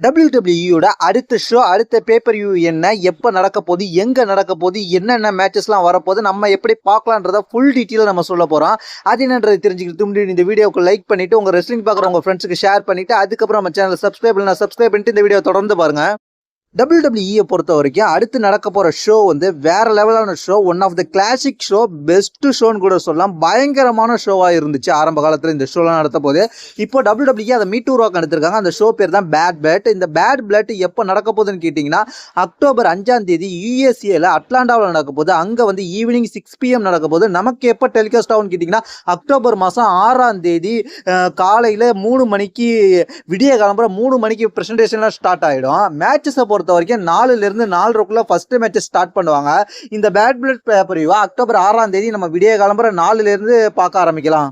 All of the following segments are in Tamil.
டபிள்யூடபிள்யூட அடுத்த ஷோ அடுத்த பேப்பர் வியூ என்ன எப்போ நடக்க போகுது எங்கே நடக்க போகுது என்னென்ன மேட்சஸ்லாம் வரப்போகுது நம்ம எப்படி பார்க்கலான்றத ஃபுல் டீட்டெயிலாக நம்ம சொல்ல போகிறோம் அது என்னன்றது தெரிஞ்சுக்கிட்டு முடியும் இந்த வீடியோக்கு லைக் பண்ணிவிட்டு உங்கள் ரெஸ்லிங் பார்க்குற உங்கள் ஃப்ரெண்ட்ஸுக்கு ஷேர் பண்ணிவிட்டு அதுக்கப்புறம் நம்ம சேனல் சப்ஸ்கிரைப் பண்ணலாம் சப்ஸ்கிரைப் பண்ணிட்டு இந்த வீடியோ தொடர்ந்து பாருங்கள் டபிள்யூடபிள்யூஇயை பொறுத்த வரைக்கும் அடுத்து நடக்க போகிற ஷோ வந்து வேற லெவலான show one of the classic show best ஷோன்னு கூட சொல்லலாம். பயங்கரமான ஷோவாக இருந்துச்சு ஆரம்ப காலத்தில் இந்த ஷோலாம் நடத்த போது. இப்போ டபிள்யூடபிள்யூ அதை மீட் உருவாக்கம் எடுத்திருக்காங்க அந்த ஷோ பேர் தான் பேட் பிளட் இந்த பேட் பிளட் எப்போ நடக்க போகுதுன்னு கேட்டிங்கன்னா அக்டோபர் அஞ்சாம் தேதி யூஎஸ்ஏல அட்லாண்டாவில் நடக்க போது அங்கே வந்து ஈவினிங் சிக்ஸ் பிஎம் நடக்க போது நமக்கு எப்போ டெலிகாஸ்ட் ஆகும்னு கேட்டிங்கன்னா அக்டோபர் மாதம் ஆறாம் தேதி காலையில் மூணு மணிக்கு விடிய கிளம்புற மூணு மணிக்கு ப்ரெசன்டேஷன்லாம் ஸ்டார்ட் ஆகிடும் மேட்சஸை பொறுத்த பொறுத்த வரைக்கும் நாலுலேருந்து நாலரைக்குள்ளே ஃபஸ்ட்டு மேட்ச் ஸ்டார்ட் பண்ணுவாங்க. இந்த பேட் பிளட் பேப்பரிவா அக்டோபர் ஆறாம் தேதி நம்ம விடிய கிளம்புற நாலுலேருந்து பார்க்க ஆரம்பிக்கலாம்.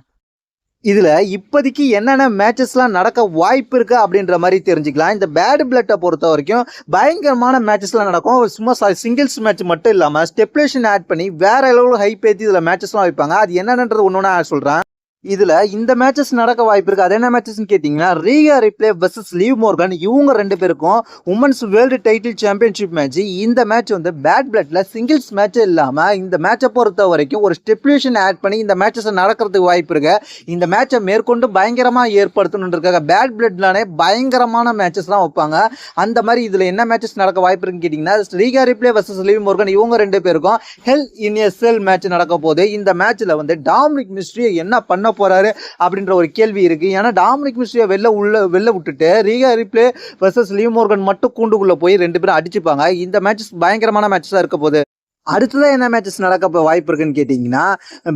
இதில் இப்போதைக்கு என்னென்ன மேட்சஸ்லாம் நடக்க வாய்ப்பு இருக்குது அப்படின்ற மாதிரி தெரிஞ்சுக்கலாம். இந்த பேட் பிளட்டை பொறுத்த வரைக்கும் பயங்கரமான மேட்சஸ்லாம் நடக்கும். சும்மா சிங்கிள்ஸ் மேட்ச் மட்டும் இல்லாமல் ஸ்டெப்லேஷன் ஆட் பண்ணி வேற அளவில் ஹைப் ஏற்றி இதில் மேட்சஸ்லாம் வைப்பாங்க. அது என்னென்னன்றது ஒன்று ஒன்றா சொல்கிறேன் இதுல இந்த மேட்சஸ் நடக்க வாய்ப்பு இருக்கு. அது என்ன மேட்சஸ்னு கேட்டீங்கன்னா Rhea Ripley versus Liv Morgan இவங்க ரெண்டு பேருக்கும் women's world title championship match இந்த மேட்ச் வந்து பேட் பிளட்ல சிங்கிள்ஸ் மேட்ச் இல்லாம இந்த மேட்சை பொறுத்த வரைக்கும் ஒரு ஸ்டெப்லேஷன் ஆட் பண்ணி இந்த மேட்சஸ் நடக்கிறதுக்கு வாய்ப்பு இருக்கு. இந்த மேட்சை மேற்கொண்டு பயங்கரமா ஏற்படுத்தணுன்றிருக்காங்க பேட் பிளட்லானே பயங்கரமான மேட்சஸ்லாம் வைப்பாங்க. அந்த மாதிரி இதுல என்ன மேட்சஸ் நடக்க வாய்ப்பு இருக்குன்னு கேட்டீங்கன்னா Rhea Ripley versus Liv Morgan இவங்க ரெண்டு பேருக்கும் ஹெல் இன் எ செல் மேட்ச் நடக்க போது இந்த மேட்ச்ல வந்து டாமினிக் மிஸ்ட்ரியை என்ன பண்ண போறாரு அப்படின்ற ஒரு கேள்வி இருக்கு. ஏன்னா டாமினிக் மிஸ்ட்ரியை வெளில உள்ள வெளில விட்டுட்டு Rhea Ripley versus Liv Morgan மட்டும் கூண்டுக்குள்ள போய் ரெண்டு பேரும் அடிச்சுப்பாங்க. இந்த மேட்ச் பயங்கரமான மேட்சஸா இருக்க போகுது. அடுத்ததான் என்ன மேட்சஸ் நடக்க வாய்ப்பு இருக்குன்னு கேட்டிங்கன்னா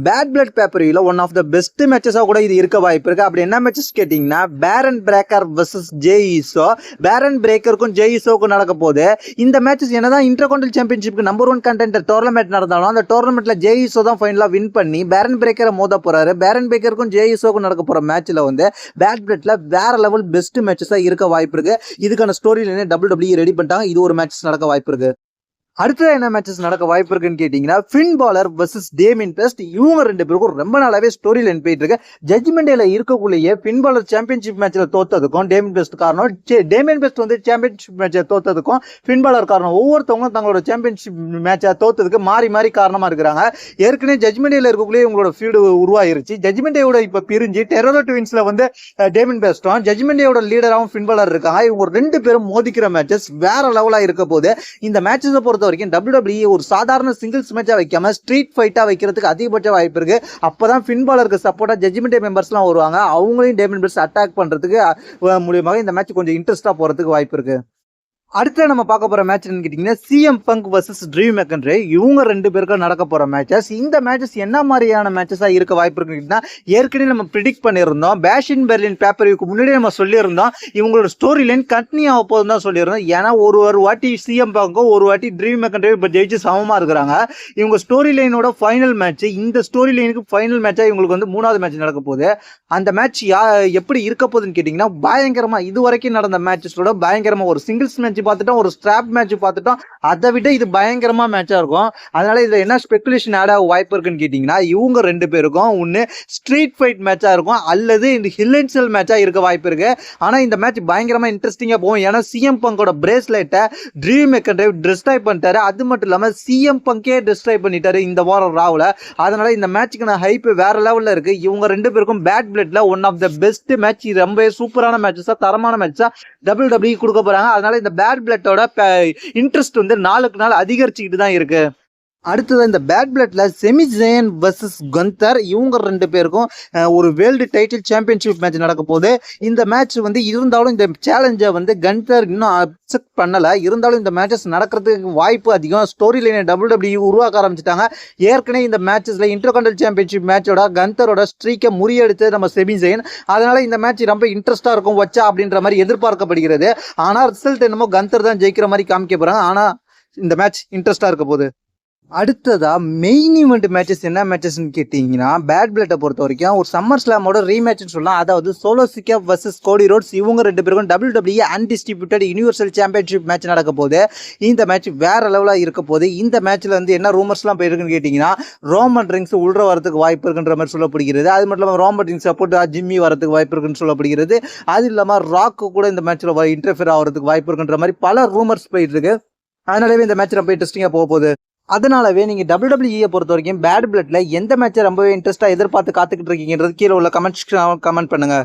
பேட் பிளட் பேப்பரியில் ஒன் ஆஃப் த பெஸ்ட் மேட்சஸாக கூட இது இருக்க வாய்ப்பு இருக்குது அப்படி என்ன மேட்சஸ் கேட்டிங்கன்னா பேரன் பிரேக்கர் வெர்சஸ் ஜே ஈசோ பேரன் பிரேக்கருக்கும் ஜே ஈசோக்கும் நடக்க போது இந்த மேட்சஸ் என்னதான் இன்டர்கான்டல் சாம்பியன்ஷிப்க்கு நம்பர் ஒன் கண்டென்டர் டோர்னமெண்ட் நடந்தாலும் அந்த டோர்னமெண்ட்டில் ஜே ஈசோ தான் ஃபைனலாக வின் பண்ணி பேரன் பிரேக்கரை மோத போகிறாரு பேரன் பிரேக்கருக்கும் ஜே ஈசோக்கும் நடக்க போகிற மேட்ச்சில் வந்து பேட் பிளட்டில் வேற லெவல் பெஸ்ட் மேட்சஸாக இருக்க வாய்ப்பு இருக்குது இதுக்கான ஸ்டோரியில் டபுள் டபிள்யூ ரெடி பண்ணிட்டாங்க. இது ஒரு மேட்சஸ் நடக்க வாய்ப்பு இருக்குது அடுத்தது என்ன மேட்சஸ் நடக்க வாய்ப்பு இருக்குன்னு கேட்டிங்கன்னா Finn Balor versus Damian Priest இவங்க ரெண்டு பேருக்கும் ரொம்ப நாளாவே ஸ்டோரி லைன் போயிட்டு இருக்கு ஜட்ஜ்மெண்ட் டேல இருக்கக்குள்ளேயே ஃபின் பாலர் சாம்பியன்ஷிப் மேட்ச்சில் தோத்ததுக்கும் டேமின் பெஸ்ட் காரணம் டேமின் பெஸ்ட் வந்து சாம்பியன்ஷிப் மேட்சை தோத்ததுக்கும் ஃபின் பாலர் காரணம். ஒவ்வொருத்தவங்களும் தங்களோட சாம்பியன்ஷிப் மேட்சை தோத்ததுக்கு மாறி மாறி காரணமாக இருக்கிறாங்க. ஏற்கனவே ஜட்ஜ்மெண்ட் டேல இருக்கக்குள்ளேயே இவங்களோட ஃபீல்டு உருவாயிருச்சு. ஜட்ஜ்மெண்ட் இப்போ பிரிஞ்சு டெரோரோ ட்வின்ஸில் வந்து டேமின் பெஸ்ட்டும் ஜட்ஜ்மெண்ட் லீடராகவும் ஃபின் பாலர் இருக்காங்க. இவங்க ரெண்டு பேரும் மோதிக்கிற மேட்சஸ் வேற லெவலாக இருக்க போது இந்த மேட்சஸை பொறுத்த வரைக்கும் டபிள்யூடபிள்யூ ஒரு சாதாரண சிங்கிள்ஸ் மேட்சாக வைக்காம ஸ்ட்ரீட் ஃபைட்டாக வைக்கிறதுக்கு அதிகபட்ச வாய்ப்பு இருக்குது அப்போ தான் ஃபின்பாலருக்கு சப்போர்ட்டாக ஜட்ஜ்மெண்ட் மெம்பர்ஸ்லாம் வருவாங்க. அவங்களையும் டேமன் பிளஸ் அட்டாக் பண்ணுறதுக்கு மூலியமாக இந்த மேட்ச் கொஞ்சம் இன்ட்ரெஸ்ட்டாக போகிறதுக்கு வாய்ப்பு இருக்குது அடுத்த நம்ம பார்க்க போகிற மேட்ச் என்னன்னு கேட்டிங்கன்னா CM Punk versus Drew McIntyre இவங்க ரெண்டு பேருக்கும் நடக்க போகிற மேட்சஸ் இந்த மேட்சஸ் என்ன மாதிரியான மேட்சஸாக இருக்க வாய்ப்பு இருக்குன்னு ஏற்கனவே நம்ம ப்ரிடிக்ட் பண்ணியிருந்தோம். பேஷின் பெர்லின் பேப்பருக்கு முன்னாடி நம்ம சொல்லியிருந்தோம். இவங்களோட ஸ்டோரி லைன் கண்டினியூ ஆக போதும் தான் சொல்லியிருந்தோம். ஏன்னா ஒரு ஒரு வாட்டி சிஎம் பங்கும் ஒரு வாட்டி ட்ரீம் மெக்கன்ட்ரே இப்போ ஜெயிச்சு சமமாக இருக்கிறாங்க. இவங்க ஸ்டோரி லைனோட ஃபைனல் மேட்ச் இந்த ஸ்டோரி லைனுக்கு ஃபைனல் மேட்சாக இவங்களுக்கு வந்து மூணாவது மேட்ச் நடக்க போகுது. அந்த மேட்ச் யா எப்படி இருக்க போகுதுன்னு கேட்டிங்கன்னா பயங்கரமாக இது வரைக்கும் நடந்த மேட்சஸோட பயங்கரமாக ஒரு சிங்கிள்ஸ் மேட்ச் பார்த்துட்டோம் ஒரு ஸ்ட்ராப் மேட்ச் பார்த்துட்டோம். அதை விட இது பயங்கரமா மேட்சா இருக்கும். அதனால இதுல என்ன ஸ்பெகுலேஷன் ஆட் ஆக வாய்ப்பு இருக்குன்னு கேட்டிங்கன்னா இவங்க ரெண்டு பேருக்கும் ஒன்று ஸ்ட்ரீட் ஃபைட் மேட்சா இருக்கும் அல்லது இந்த ஹில் மேட்சா இருக்க வாய்ப்பு இருக்கு. ஆனா இந்த மேட்ச் பயங்கரமா இன்ட்ரெஸ்டிங்கா போகும். ஏன்னா சிஎம் பங்கோட பிரேஸ்லெட்டை ட்ரீம் மெக்கன்ட்ரைவ் டிஸ்ட்ரைப் பண்ணிட்டாரு. அது மட்டும் இல்லாம சிஎம் பங்கே டிஸ்ட்ரைப் பண்ணிட்டாரு இந்த வாரம் ராவில் அதனால இந்த மேட்ச்சுக்கு நான் ஹைப் வேற லெவல்ல இருக்கு. இவங்க ரெண்டு பேருக்கும் bad பிளட்ல one of the best match ரொம்ப சூப்பரான மேட்சஸா தரமான மேட்சா டபுள் டபிள்யூ கொடுக்க போறாங்க. அதனால இந்த பேட் பிளட்டோட இன்ட்ரெஸ்ட் வந்து நாளுக்கு நாள் அதிகரிச்சுக்கிட்டு தான் இருக்கு. அடுத்தது இந்த பேட் பிளட்டில் செமி ஜெயன் வர்சஸ் கந்தர் இவங்க ரெண்டு பேருக்கும் ஒரு வேர்ல்டு டைட்டில் சாம்பியன்ஷிப் மேட்ச் நடக்க போகுது. இந்த மேட்ச் வந்து இருந்தாலும் இந்த சேலஞ்சை வந்து கந்தர் இன்னும் அக்செப்ட் பண்ணலை. இருந்தாலும் இந்த மேட்சஸ் நடக்கிறதுக்கு வாய்ப்பு அதிகம். ஸ்டோரி லைனை டபுள் டபிள்யூ உருவாக்க ஆரம்பிச்சிட்டாங்க. ஏற்கனவே இந்த மேட்சஸில் இன்டர்கண்டல் சாம்பியன்ஷிப் மேட்சோட கந்தரோட ஸ்ட்ரீக்கை முறியடித்து நம்ம செமி ஜெயன் அதனால் இந்த மேட்ச் ரொம்ப இன்ட்ரெஸ்ட்டாக இருக்கும் வச்சா அப்படின்ற மாதிரி எதிர்பார்க்கப்படுகிறது. ஆனால் ரிசல்ட் என்னமோ கந்தர் தான் ஜெயிக்கிற மாதிரி காமிக்க போகிறாங்க ஆனால் இந்த மேட்ச் இன்ட்ரெஸ்ட்டாக இருக்க போகுது. அடுத்ததா மெயின் ஈவெண்ட் மேட்சஸ் என்ன மேட்சஸ்னு கேட்டிங்கன்னா பேட் பிளட்டை பொறுத்த வரைக்கும் ஒரு சம்மர் ஸ்லாமோட ரீமேட்ச்னு சொல்லலாம். அதாவது Solo Sikoa versus Cody Rhodes இவங்க ரெண்டு பேருக்கும் W W undisputed universal championship match நடக்க போது இந்த மேட்ச் வேற லெவலாக இருக்க போது இந்த மேட்ச்சில் வந்து என்ன ரூமர்ஸ்லாம் போயிருக்குன்னு கேட்டிங்கன்னா ரோமன் ரிங்ஸ் உள்ள வரதுக்கு வாய்ப்பு இருக்குன்ற மாதிரி சொல்லப்படுகிறது. அது மட்டும் இல்லாமல் ரோமன் ரிங்ஸ் சப்போர்ட் ஜிம்மி வரதுக்கு வாய்ப்பு இருக்குன்னு சொல்லப்படுகிறது. அது இல்லாமல் ராக்கு கூட இந்த மேட்ச்சில் இன்டர்ஃபியர் ஆகிறதுக்கு வாய்ப்பு இருக்குன்ற மாதிரி பல ரூமர்ஸ் போயிட்டு இருக்கு. அதனாலவே இந்த மேட்ச் ரொம்ப இன்ட்ரெஸ்டிங்காக போக போகுது. அதனாலவே நீங்கள் டபுள் டபிள்யூஇயை பொறுத்த வரைக்கும் பேட் பிளட்டில் எந்த மேட்சை ரொம்பவே இன்ட்ரெஸ்ட்டாக எதிர்பார்த்து காத்துக்கிட்டு இருக்கீங்கன்றது கீழே உள்ள கமெண்ட்ஸ் கமெண்ட் பண்ணுங்க.